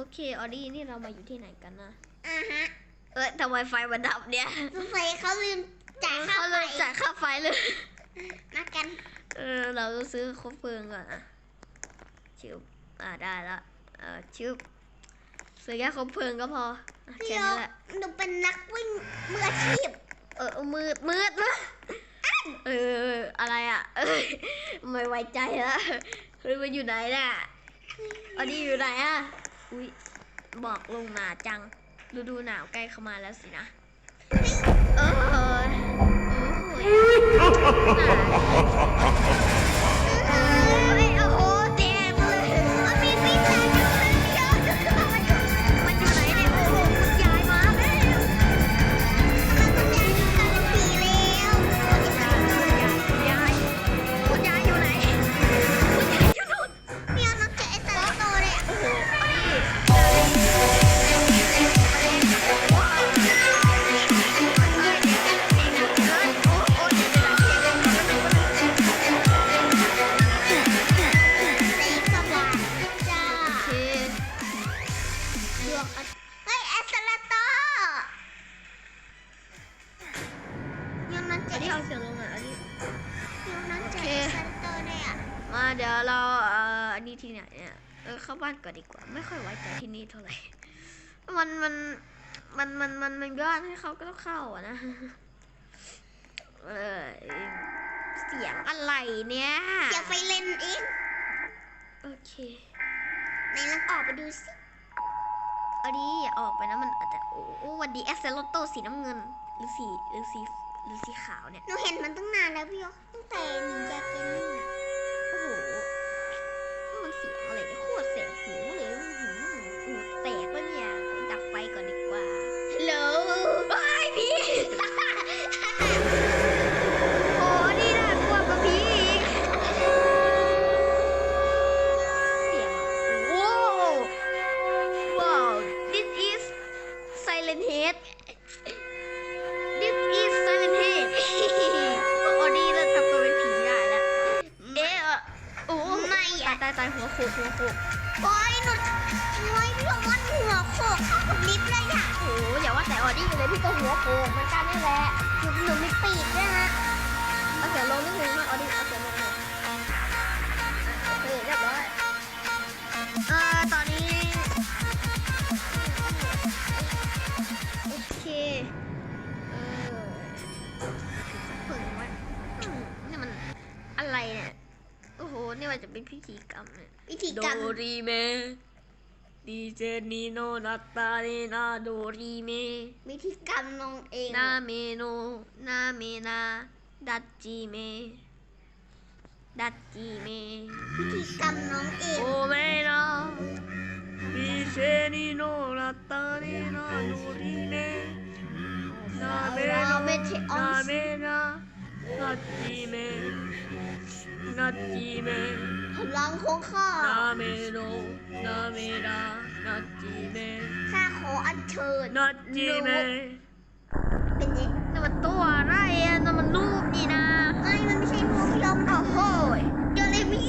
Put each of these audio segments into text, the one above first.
โอเคออดี้นี่เรามาอยู่ที่ไหนกันนะ อ่าฮะเอ้ยทำไมไฟมันดับเนี่ยสงสัยเขาลืมจ่ายค่าเขาไฟเลยจ่ายค่าไฟเลยนัดกัน เออ เราต้องซื้อคบเพลิงก่อนอะชิบอ่าได้ละเออชิบซื้อแค่คบเพลิงก็พออะพี่แค่โยนี้แหละ หนูเป็นนักวิ่งมืออาชีพ เออมืดมืดนะเอออะไรอะ เอ้ยไม่ไว้ใจละเฮ้ยมันอยู่ไหนน่ะออดี้อยู่ไหนอะ อุ้ยบอกลงหนาจังฤดูหนาวใกล้เข้ามาแล้วสินะเออโอ้ยหนาว เดี๋ยวเราเอ่ออันนี้ที่ไหนเนี่ยเออเข้าบ้านก่อนดีกว่า ไม่ค่อยไว้ใจที่นี่เท่าไหร่ มันมันมันมันมันมันย้อนให้เขาก็ต้องเข้าอะนะ เออเสียงอะไรเนี่ยเสียงไฟเลนเองโอเคไหนลองออกไปดูสิเอาดีอย่าออกไปนะมันอาจจะโอ้โอ้วันดีแอสเซโลโตสีน้ำเงิน หรือสีหรือสีหรือสีขาวเนี่ยหนูเห็นมันตั้งนานแล้วพี่ยกตั้งแต่นินายหัวโขกหัวโขกโอ้ยหนูโอ้ยพี่โอมันหัวโขกเข้ากับลิฟต์เลยอะโอ้อย่าว่าแต่ออดี้เลยพี่ก็หัวโขกเหมือนกันนี่แหละหนูหนูมีปีกด้วยนะเอาเสียงลงนิดนึงมาออดี้เอาเสียง โอ้โหนี่มันจะเป็นพิธีกรรมเนี่ยวิธีกรรมโดรีเมดีเจนิโนนัตตาเนนาโดรีเมวิธีกรรมน้องเองนาเมโนนาเมนาดัจจิเมดัจจิเมวิธีกรรมน้องเองโอเมนาดีเจนิโนนัตตาเนนาโดรีเมนาเมโนนาเมนาดัจจิเม ดัจจิเมพลังของข้านาเมโนนาเมนานาจิเมข้าขออัญเชิญนาจิเมเป็นไงนั่นมันตัวอะไรอะนั่นมันรูปนี่นะไม่มันไม่ใช่พวกพี่ยมโอ้โหยโดเรมี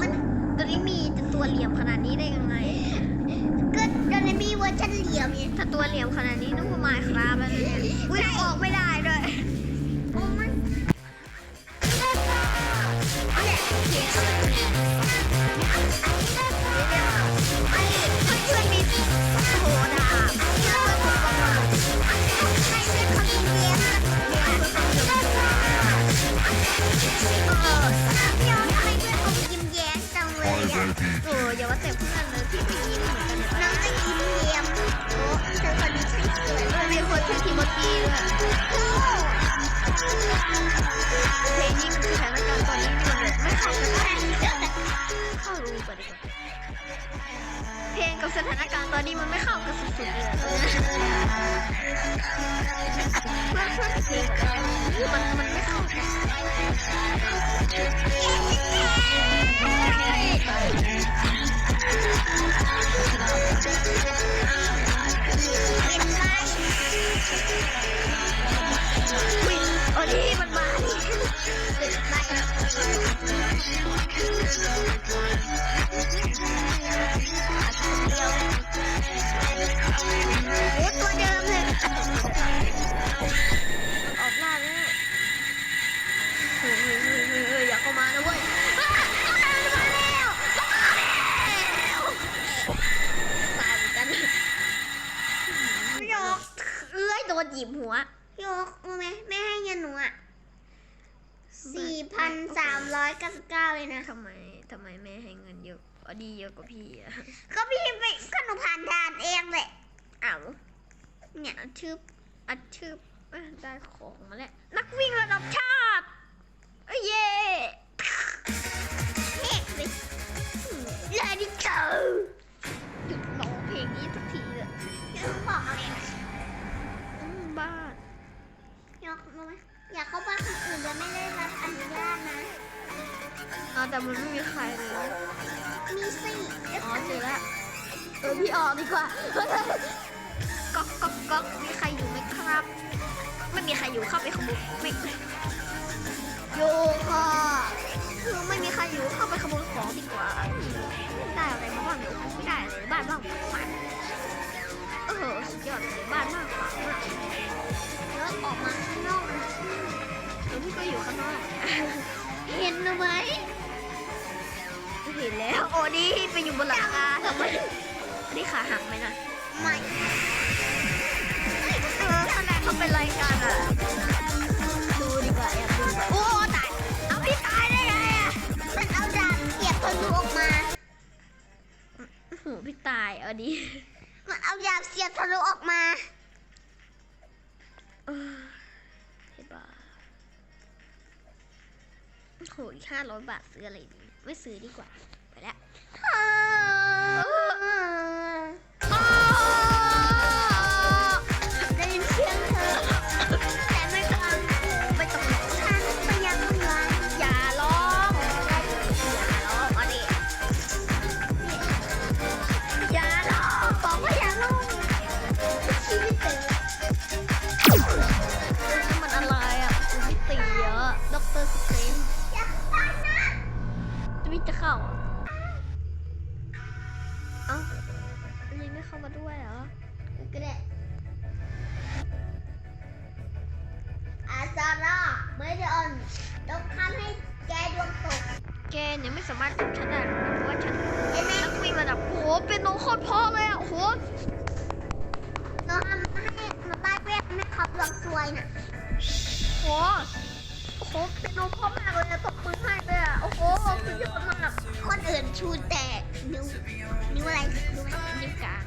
มันตัวนี้มีแต่ตัวเหลี่ยมขนาดนี้ได้ยังไงก็โดเรมีเวอร์ชันเหลี่ยมไงถ้าตัวเหลี่ยมขนาดนี้นึกว่าไมค์ครับแล้วเนี่ยอุ้ยออกไม่ได้ด้วยโอ้มัน โอ้อย่าว่าแต่เพื่อนเลยพี่ก็ยิ้มเหมือนกันน้องจะยิ้มเยี่ยมโอ้เธอคนนี้ใช่สวยมันมีคนชื่อทิโมธีด้วยเพลงนี้คือสถานการณ์ตอนนี้นี่มันแบบไม่เข้ากันเข้ารู้กันดีกว่า เพลงกับสถานการณ์ตอนนี้มันไม่เข้ากันสุดๆเลยเพื่อนเพื่อนเพลงมันมันไม่เข้ากันเป็น กรู้ไหมแม่ให้เงินหนูอะสี่พันสามร้อยเก้าสิบเก้าเลยนะทำไมทำไมแม่ให้เงินเยอะอดีเยอะกว่าพี่อะก็พี่ไปก็หนูผ่านด่านเองแหละอ้าวเนี่ยชื่ออัดชื่อเอ้ยได้ของมาแล้ว นักวิ่งระดับชาติเอ้ย ดีกว่าก๊อกก๊อกก๊อกมีใครอยู่ไหมครับ ไม่มีใครอยู่เข้าไปขโมยไม่อยู่ค่ะคือไม่มีใครอยู่เข้าไปขโมยของดีกว่าได้อะไรมาบ้างเดี๋ยวไม่ได้เลยบ้านบ้างมากเออสุดยอดเลยบ้านมากขวามากแล้วออกมาข้างนอกนะเดี๋ยวพี่ก็อยู่ข้างนอกเห็นหรือไหมเห็นแล้วโอ้นี่ไปอยู่บนหลังคาทำไม นี่ขาหักไหมนะไม่เออข้างในเขาเป็นรายการอะดูดีกว่าแอบดูโอ้ตาย เอาพี่ตายได้ไงอะ มันเอาดาบเสียบทะลุออกมาหูพี่ตายเอาดิมันเอาดาบเสียบทะลุออกมาเฮ้ยบ้าโหอีกห้าร้อยบาทซื้ออะไรดีไม่ซื้อดีกว่า ไปแล้ว ไม่ได้อ่อนต้องทำให้แกดวงตก แกเนี่ยไม่สามารถจับฉันได้หรอกนะเพราะว่าฉันเห็นไหมนักวิ่งระดับโอ้โหเป็นโนโคตรพอเลยอะโอ้โหเราทำให้มาบ้านเรียกให้เขาดวงซวยน่ะโอ้โหโอ้โหเป็นโนพ่อมากเลยอะตบมือให้เลยอะโอ้โหสุดยอดมากคนอื่นชูแต่นิ้วนิ้วอะไรรู้ไหมนิ้วกลาง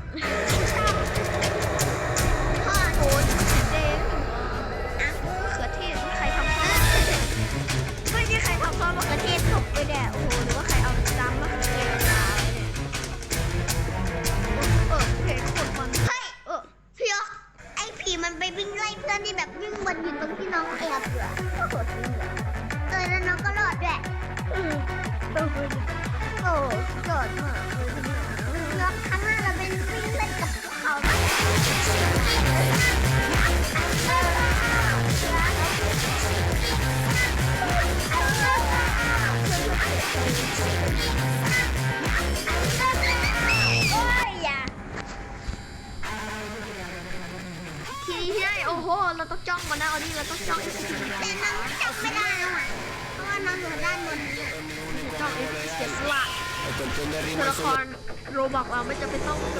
ไม่จะเป็นต้อง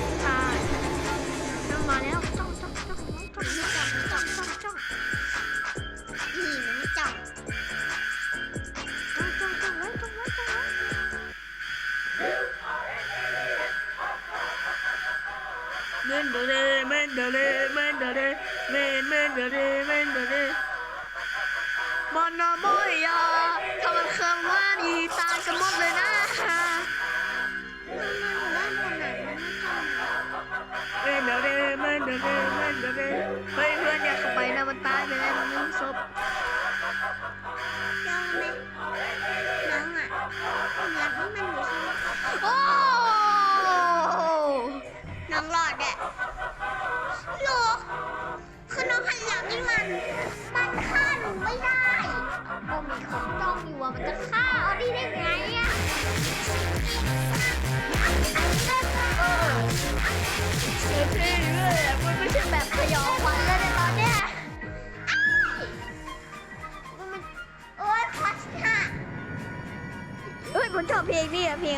你的杯你的杯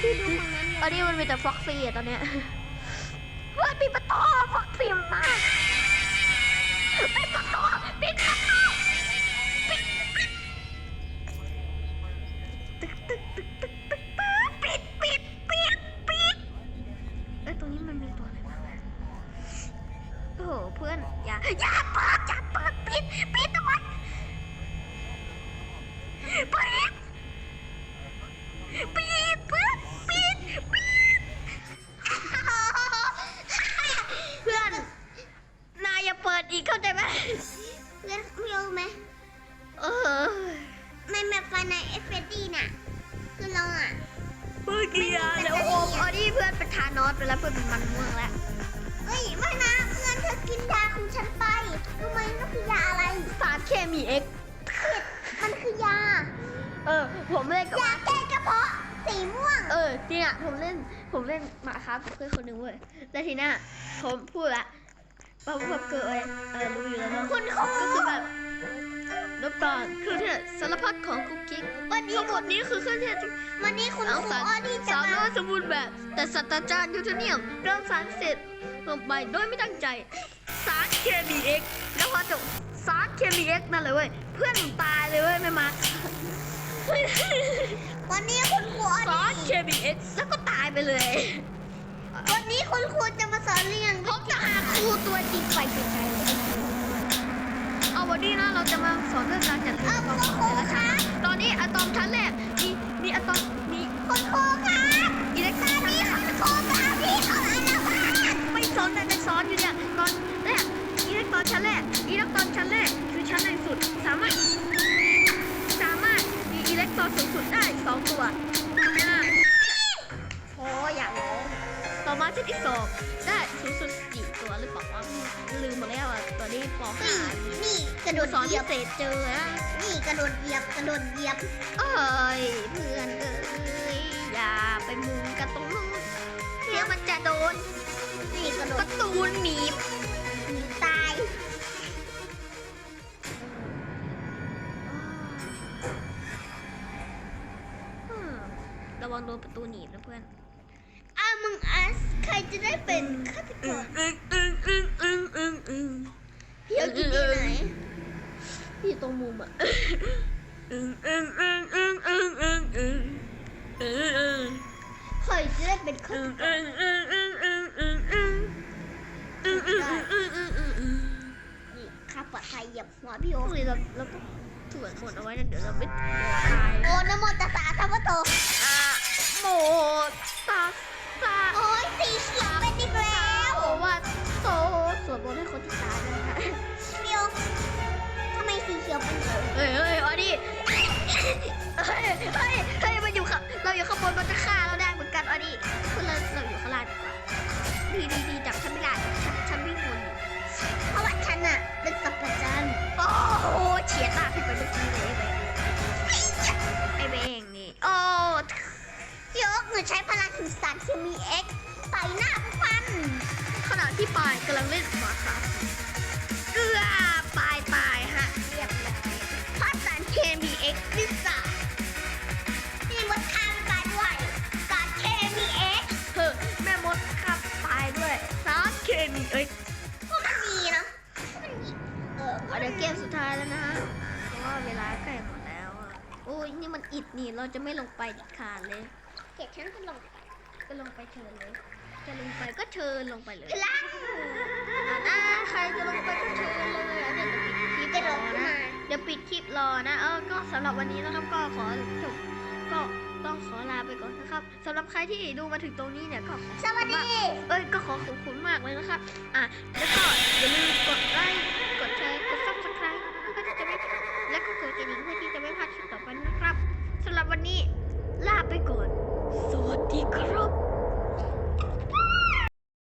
แล้วออันนี้มันมีแต่ฟ็อกซี่อะตอนเนี้ยเฮ้ยปิดประตูฟ็อกซี่มันมาปิดประตูปิดประตู เมื่อกี้อะเดี๋ยวโอมเอาดิเพื่อนเป็นทานอสไปแล้วเพื่อนเป็นมันม่วงแล้วเอ้ยไม่นะเพื่อนเธอกินยาของฉันไปรู้ไหมนั่นคือยาอะไร สารเคมีเอ็กมันคือยา เออ ผมเล่นกับยาแก้กระเพาะสีม่วง เออจริงอะผมเล่นผมเล่นมาครับกับเพื่อนคนหนึ่งเว้ยแล้วทีหน้าผมพูดละว่าแบบเกิดอะไรอะไรรู้อยู่แล้วเนาะคุณครูก็คือแบบ นกตาลเครื่องเทศสารพัดของกุ๊กกิ๊กวันนี้คนนี้คือเครื่องเทศที่วันนี้คุณเอาครูสารออดี้จะสารมาน้อยสมบูรณ์แบบ แต่ศาสตราจารย์ยูเทเนียมเริ่มสารเสร็จลงไปโดยไม่ตั้งใจ สารเคมีเอ็กแล้วพอจบสารเคมีเอ็กนั่นเลยเว้ย เพื่อนผมตายเลยเว้ยไม่มาวันนี้คุณครูออสารดี้เคมีเอ็กแล้วก็ตายไปเลย วันนี้คุณครูจะมาสอนเรื่องผมจะหาครูตัวจริงไปไกลๆ เลยเอาวันนี้นะเราจะมาสอนเรื่องการจัดเอาเรียนคุณครูคะตอนนี้อะตอมชั้นแรกมีมีอะตอมมีคุณครูคะอิเล็กตรอนชั้นนี่แรกคุณครูมาพี่เขาอะไรนะไม่สอนแต่จะสอนอยู่เนี่ยตอนแรกอิเล็กตรอนชั้นแรกอิเล็กตรอนชั้นแรกคือชั้นแรงสุดสามารถ สามารถมีอิเล็กตรอนสูงสุดได้สองตัวอ่าโอ้อยากร้องต่อมาชั้นที่สองได้สูงสุดกี่ตัวหรือเปล่าวะลืมหมดแล้วอะตอนนี้ปห้านี่นี่ กระโดดเหยียบเศษเจอนะนี่กระโดดเหยียบกระโดดเหยียบเอ้ยเพื่อนเอ้ยอย่าไปมุงกันตรงนู้นเดี๋ยวมันจะโดนนี่กระโดปดระตูหนีบหนีตายอืมระวังโดนประตูหนีบนะเพื่อนอามึงอัสใครจะได้เป็นฆาตกรอึ้งอึ้งอึ้งอึ้งอึ้งอึ้งพี่เอากินที่ไหน ที่อยู่ตรงมุมอะเคยจะได้เป็นคนนี่ข้าปลอดภัยเหยียบหัวพี่โอ้คเลยเราเราต้องตรวจหมดเอาไว้นะเดี๋ยวเราไม่ตายโอ้น้ำหมดตัสสะธรรมโตโมดตาตาะโอ้ยสีเขียวเป็นอีกแล้วโอ้ว่าโตสวดมนให้คนที่ตายเลย ปายกำลังเล่นมาครับเอื้อปายตายฮะเรียบร้อยเพราะสารเคมีเอ็กซ์พิซซ่านี่มดข้ามไปด้วยสารเคมีเอ็กเฮ้อแม่มดครับตายด้วยสารเคมีเอ็กซ์พวกมันดีเนาะมันดีเออเดี๋ยวเกมสุดท้ายแล้วนะฮะเพราะว่าเวลาใกล้หมดแล้วอะโอ้ยนี่มันอิดนี่เราจะไม่ลงไปเด็ดขาดเลย เกดฉันจะลงไปก็ลงไปเชิญเลย จะลงไปก็เชิญลงไปเลยพลังอะนะใครจะลงไปก็เชิญเลยอะเดี๋ยวจะปิดคลิปกระโดรอดขึ้นนะมาเดี๋ยวปิดคลิปรอนะ เออ ก็สำหรับวันนี้นะครับก็ขอจบก็ต้องขอลาไปก่อนนะครับสำหรับใครที่ดูมาถึงตรงนี้เนี่ยก็ขอสวัสดี เอ้ย ก็ขอขอบคุณมากเลยนะครับ อะ แล้วก็อย่าลืมกดไลค์ กดแชร์ กดซับสไครต์เพื่อที่จะไม่และก็กดกระดิ่งเพื่อที่จะไม่พลาดคลิปต่อไปนะครับสำหรับวันนี้ลาไปก่อนสวัสดีครับ